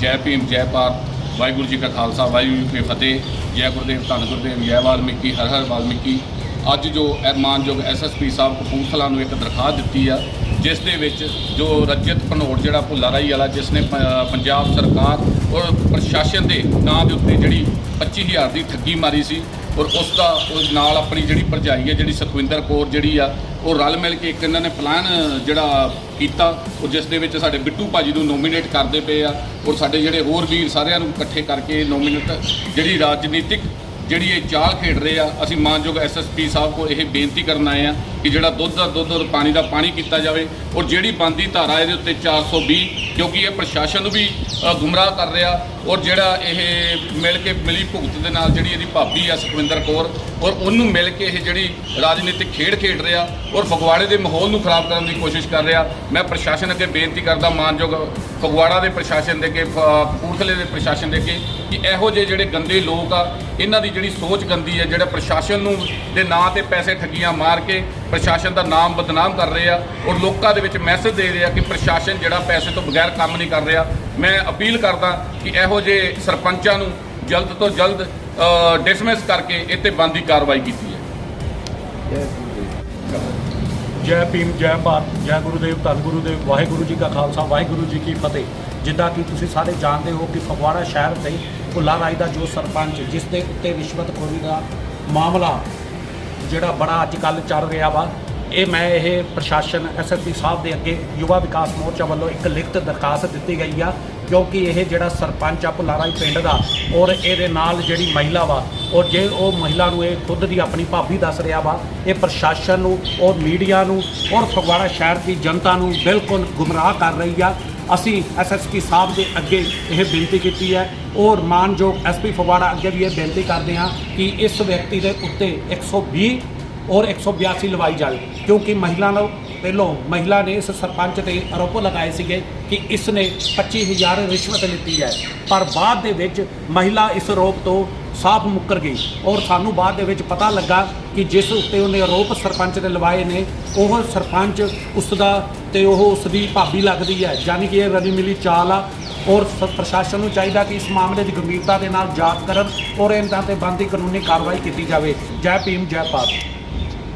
ਜੈ ਭੀਮ, ਜੈ ਭਾਰਤ, ਵਾਹਿਗੁਰੂ ਜੀ ਕਾ ਖਾਲਸਾ, ਵਾਹਿਗੁਰੂ ਜੀ ਕੀ ਫਤਿਹ। ਜੈ ਗੁਰਦੇਵ, ਧੰਨ ਗੁਰਦੇਵ, ਜੈ ਵਾਲਮੀਕੀ, ਹਰ ਹਰ ਵਾਲਮੀਕੀ। ਅੱਜ ਜੋ ਇਹ ਮਾਨਯੋਗ ਐਸਐਸਪੀ ਸਾਹਿਬ ਕਪੂਰਥਲਾ ਨੂੰ ਇੱਕ ਦਰਖਾਸਤ ਦਿੱਤੀ ਆ, ਜਿਸ ਦੇ ਵਿੱਚ ਜੋ ਰਜਤ ਭਨੋੜ ਜਿਹੜਾ ਭੁੱਲਾ ਰਾਈ ਵਾਲਾ, ਜਿਸ ਨੇ ਪ- ਪੰਜਾਬ ਸਰਕਾਰ ਔਰ ਪ੍ਰਸ਼ਾਸਨ ਦੇ ਨਾਂ ਦੇ ਉੱਤੇ ਜਿਹੜੀ 25000 ਦੀ ਠੱਗੀ ਮਾਰੀ ਸੀ ਔਰ ਉਸ ਦਾ ਉਸ ਨਾਲ ਆਪਣੀ ਜਿਹੜੀ ਭਰਜਾਈ ਹੈ, ਜਿਹੜੀ ਸੁਖਵਿੰਦਰ ਕੌਰ ਜਿਹੜੀ ਆ, ਉਹ ਰਲ ਮਿਲ ਕੇ ਇੱਕ ਇਹਨਾਂ ਨੇ ਪਲਾਨ ਜਿਹੜਾ ਕੀਤਾ। ਉਹ ਜਿਸ ਦੇ ਵਿੱਚ ਸਾਡੇ ਬਿੱਟੂ ਭਾਜੀ ਨੂੰ ਨੋਮੀਨੇਟ ਕਰਦੇ ਪਏ ਆ ਔਰ ਸਾਡੇ ਜਿਹੜੇ ਹੋਰ ਵੀਰ ਸਾਰਿਆਂ ਨੂੰ ਇਕੱਠੇ ਕਰਕੇ ਨੋਮੀਨੇਟ ਜਿਹੜੀ ਰਾਜਨੀਤਿਕ ਜਿਹੜੀ ਇਹ ਚਾਲ ਖੇਡ ਰਹੇ ਆ, ਅਸੀਂ ਮਾਨਯੋਗ ਐਸਐਸਪੀ ਸਾਹਿਬ ਕੋਲ ਇਹ ਬੇਨਤੀ ਕਰਨ ਆਏ ਆ ਕਿ ਜਿਹੜਾ ਦੁੱਧ ਦਾ ਦੁੱਧ ਔਰ ਪਾਣੀ ਦਾ ਪਾਣੀ ਕੀਤਾ ਜਾਵੇ ਔਰ ਜਿਹੜੀ ਬੰਦੀ ਧਾਰਾ ਇਹਦੇ ਉੱਤੇ 420 ਕਿਉਂਕਿ ਇਹ ਪ੍ਰਸ਼ਾਸਨ ਨੂੰ ਵੀ ਗੁੰਮਰਾਹ ਕਰ ਰਿਹਾ ਔਰ ਜਿਹੜਾ ਇਹ ਮਿਲ ਕੇ ਮਿਲੀ ਭੁਗਤ ਦੇ ਨਾਲ ਜਿਹੜੀ ਇਹਦੀ ਭਾਬੀ ਆ ਸੁਖਵਿੰਦਰ ਕੌਰ ਔਰ ਉਹਨੂੰ ਮਿਲ ਕੇ ਇਹ ਜਿਹੜੀ ਰਾਜਨੀਤਿਕ ਖੇਡ ਖੇਡ ਰਿਹਾ ਔਰ ਫਗਵਾੜੇ ਦੇ ਮਾਹੌਲ ਨੂੰ ਖਰਾਬ ਕਰਨ ਦੀ ਕੋਸ਼ਿਸ਼ ਕਰ ਰਿਹਾ, ਮੈਂ ਪ੍ਰਸ਼ਾਸਨ ਅੱਗੇ ਬੇਨਤੀ ਕਰਦਾ ਮਾਨਯੋਗ ਫਗਵਾੜਾ ਦੇ ਪ੍ਰਸ਼ਾਸਨ ਦੇ ਅੱਗੇ ਫ- ਕਪੂਰਥਲੇ ਦੇ ਪ੍ਰਸ਼ਾਸਨ ਦੇ ਅੱਗੇ ਕਿ ਇਹੋ ਜਿਹੇ ਜਿਹੜੇ ਗੰਦੇ ਲੋਕ ਆ, ਇਹਨਾਂ ਦੀ ਜਿਹੜੀ ਸੋਚ ਗੰਦੀ ਹੈ, ਜਿਹੜਾ ਪ੍ਰਸ਼ਾਸਨ ਨੂੰ ਦੇ ਨਾਂ ਤੇ ਪੈਸੇ ਠੱਗੀਆਂ ਮਾਰ ਕੇ ਪ੍ਰਸ਼ਾਸਨ ਦਾ ਨਾਮ ਬਦਨਾਮ ਕਰ ਰਹੇ ਆ ਔਰ ਲੋਕਾਂ ਦੇ ਵਿੱਚ ਮੈਸੇਜ ਦੇ ਰਹੇ ਆ ਕਿ ਪ੍ਰਸ਼ਾਸਨ ਜਿਹੜਾ ਪੈਸੇ ਤੋਂ ਬਗੈਰ ਕੰਮ ਨਹੀਂ ਕਰ ਰਿਹਾ ਮੈਂ ਅਪੀਲ ਕਰਦਾ ਕਿ ਇਹੋ ਜਿਹੇ ਸਰਪੰਚਾਂ ਨੂੰ ਜਲਦ ਤੋਂ ਜਲਦ ਡਿਸਮਿਸ ਕਰਕੇ ਇੱਥੇ ਤੇ ਬੰਦੀ ਕਾਰਵਾਈ ਕੀਤੀ ਹੈ ਜੈ ਭੀਮ, ਜੈ ਭਾਰਤ, ਜੈ ਗੁਰੂਦੇਵ, ਧੰਨ ਗੁਰੂਦੇਵ, ਵਾਹਿਗੁਰੂ ਜੀ ਕਾ ਖਾਲਸਾ, ਵਾਹਿਗੁਰੂ ਜੀ ਕੀ ਫਤਿਹ। ਜਿੱਦਾਂ ਕਿ ਤੁਸੀਂ ਸਾਰੇ ਜਾਣਦੇ ਹੋ ਕਿ ਫਗਵਾੜਾ ਸ਼ਹਿਰ ਦੇ ਭੁੱਲਾ ਰਾਈ ਦਾ ਜੋ ਸਰਪੰਚ, ਜਿਸ ਦੇ ਉੱਤੇ ਰਿਸ਼ਵਤਖੋਰੀ ਦਾ ਮਾਮਲਾ ਜਿਹੜਾ ਬੜਾ ਅੱਜ ਕੱਲ੍ਹ ਚੱਲ ਰਿਹਾ ਵਾ ਇਹ ਮੈਂ ਇਹ ਪ੍ਰਸ਼ਾਸਨ ਐਸਐਸਪੀ ਸਾਹਿਬ ਦੇ ਅੱਗੇ ਯੁਵਾ ਵਿਕਾਸ ਮੋਰਚਾ ਵੱਲੋਂ ਇੱਕ ਲਿਖਤ ਦਰਖਾਸਤ ਦਿੱਤੀ ਗਈ ਆ, ਕਿਉਂਕਿ ਇਹ ਜਿਹੜਾ ਸਰਪੰਚ ਆ ਭੁੱਲਾਰਾਈ ਪਿੰਡ ਦਾ, ਔਰ ਇਹਦੇ ਨਾਲ ਜਿਹੜੀ ਮਹਿਲਾ ਵਾ, ਔਰ ਜੇ ਉਹ ਮਹਿਲਾ ਨੂੰ ਇਹ ਖੁਦ ਦੀ ਆਪਣੀ ਭਾਬੀ ਦੱਸ ਰਿਹਾ ਵਾ, ਇਹ ਪ੍ਰਸ਼ਾਸਨ ਨੂੰ, ਔਰ ਮੀਡੀਆ ਨੂੰ, ਔਰ ਫਗਵਾੜਾ ਸ਼ਹਿਰ ਦੀ ਜਨਤਾ ਨੂੰ ਬਿਲਕੁਲ ਗੁੰਮਰਾਹ ਕਰ ਰਹੀ ਆ। ਅਸੀਂ ਐਸਐਸਪੀ ਸਾਹਿਬ ਦੇ ਅੱਗੇ ਇਹ ਬੇਨਤੀ ਕੀਤੀ ਹੈ, ਔਰ ਮਾਨਯੋਗ ਐਸਪੀ ਫਗਵਾੜਾ ਅੱਗੇ ਵੀ ਇਹ ਬੇਨਤੀ ਕਰਦੇ ਹਾਂ ਕਿ ਇਸ ਵਿਅਕਤੀ ਦੇ ਉੱਤੇ 120 ਔਰ 182 ਲਵਾਈ ਜਾਵੇ। ਕਿਉਂਕਿ ਮਹਿਲਾ ਨੂੰ ਪਹਿਲੋਂ ਮਹਿਲਾ ਨੇ ਇਸ ਸਰਪੰਚ ਤੇ ਆਰੋਪ ਲਗਾਏ ਸੀਗੇ ਕਿ ਇਸ ਨੇ 25000 ਰਿਸ਼ਵਤ ਲਿੱਤੀ ਹੈ। ਪਰ ਬਾਅਦ ਦੇ ਵਿੱਚ ਮਹਿਲਾ ਇਸ ਆਰੋਪ ਤੋਂ ਸਾਫ਼ ਮੁੱਕਰ ਗਈ ਔਰ ਸਾਨੂੰ ਬਾਅਦ ਦੇ ਵਿੱਚ ਪਤਾ ਲੱਗਾ ਕਿ ਜਿਸ ਉੱਤੇ ਉਹਨੇ ਆਰੋਪ ਸਰਪੰਚ ਤੇ ਲਵਾਏ ਨੇ, ਉਹ ਸਰਪੰਚ ਉਸ ਦਾ ਤੇ ਉਹ ਉਸ ਦੀ ਭਾਬੀ ਲੱਗਦੀ ਹੈ। ਯਾਨੀ ਕਿ ਇਹ ਰਲੀ ਮਿਲੀ ਚਾਲ ਆ ਔਰ ਸ- ਪ੍ਰਸ਼ਾਸਨ ਨੂੰ ਚਾਹੀਦਾ ਕਿ ਇਸ ਮਾਮਲੇ ਦੀ ਗੰਭੀਰਤਾ ਦੇ ਨਾਲ ਜਾਂਚ ਕਰਨ ਔਰ ਇਹਨਾਂ ਤੇ ਬਣਦੀ ਕਾਨੂੰਨੀ ਕਾਰਵਾਈ ਕੀਤੀ ਜਾਵੇ। ਜੈ ਭੀਮ, ਜੈ ਭਾਰਤ।